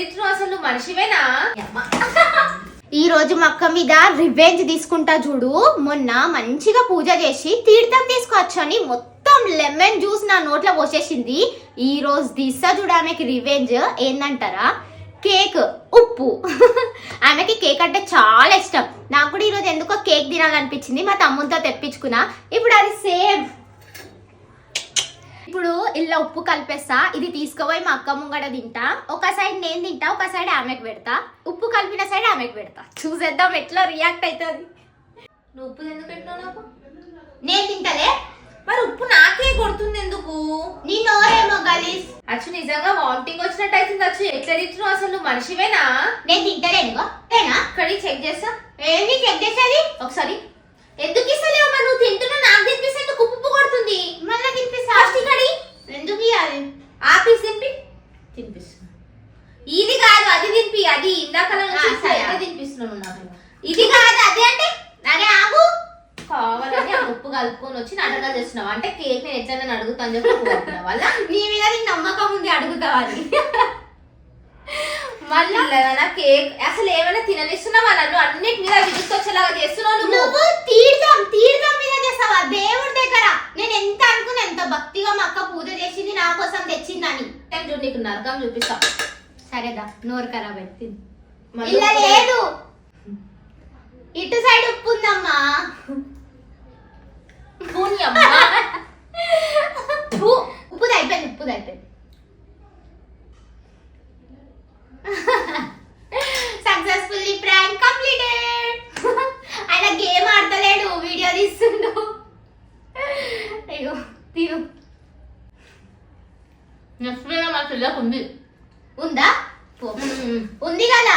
తిట్టు అసలు మనిషివేనా? ఈ రోజు మా అక్క మీద రివెంజ్ తీసుకుంటా చూడు. మొన్న మంచిగా పూజ చేసి తీర్థం తీసుకొచ్చని మొత్తం లెమన్ జ్యూస్ నా నోట్లో పోసేసింది. ఈ రోజు తీస్తా చూడు ఆమెకి రివెంజ్ ఏందంటారా? కేక్ ఉప్పు. ఆమెకి కేక్ అంటే చాలా ఇష్టం. నాకు కూడా ఈరోజు ఎందుకో కేక్ తినాలనిపించింది. మా తమ్ముతో తెప్పించుకున్నా. ఇప్పుడు అది సేమ్ ఇలా ఉప్పు కలిపేస్తా. ఇది తీసుకుపోయి మా అక్క ముంగడ తింటా. ఒక సైడ్ నేను తింటా ఒక సైడ్ ఆమెకు పెడతా. ఉప్పు కలిపిన సైడ్ ఆమెకు పెడతా. చూసేద్దాం ఎట్లా రియాక్ట్ అవుతుంది నువ్వు ఉప్పు ఎందుకు పెట్టినావు నాకు? నేను తింటలే. మరి ఉప్పు నాకే కొడుతుంది ఎందుకు? నీ నోరేమో గలీస్ అచ్చు నిజంగా వామిటింగ్ వచ్చినట్టు అవుతుంది అచ్చు. ఎట్లా తిట్టు అసలు? నువ్వు మనిషివేనా? నేను తింటలేనుగో తేనా కడిగి చెక్ చేస్తా. ఏంటి చెక్ చేసేది? ఒకసారి ఎందుకు ఇస్తలేవు మరి నువ్వు తింటున్నా నాకు తినిపిస్తే ఎందుకు ఉప్పు ఉప్పు కొడుతుంది మళ్ళీ తినిపిస్తా ఫస్ట్ కడి ఎందుకు ఇవ్వాలి ఆ పీస్ తినిపి తినిపిస్తున్నా ఇది కాదు అది తినిపి అది ఇందాక. తినిపిస్తున్నాను నాకు? ఇది కాదు అది అంటే అరే ఆగు. కావాలని ఆ ఉప్పు కలుపుకొని వచ్చి నాటకాలు చేస్తున్నావు. అంటే కేక్ నేను ఎట్లన్నా అడుగుతాను చెప్పి వల్ల నీ మీద నీకు నమ్మకం ఉంది అడుగుతావని మళ్ళీ? కేక్ అసలు ఏమైనా తిననిస్తున్నావా నన్ను? అన్నిటి మీద విసుకొచ్చేలాగా చేస్తున్నావు నువ్వు. నువ్వు తీర్థం తీర్థం మీద చేస్తావా? దేవుడి దగ్గర. నేను ఎంత అనుకున్నా ఎంత భక్తిగా మా అక్క పూజ చేసింది నా కోసం తెచ్చిందని. టైం చూడు నీకు నరకం చూపిస్తా. సరేదా నోరు ఖరాబ్ అయితే ఇలా లేదు. ఇటు సైడ్ ఉప్పు ఉందమ్మా. పూని అమ్మా. ఉప్పు ఉప్పుది అయిపోయింది ఉప్పుది అయిపోయింది సక్సెస్ఫుల్లీ ప్రాంక్ కంప్లీటెడ్ ఆయన గేమ్ ఆడతలేడు వీడియో తీస్తుండు. అయ్యో తీరు నెక్స్ట్ వీడియో మా పిల్లకు ఉంది. ఉందా. ఉంది కదా?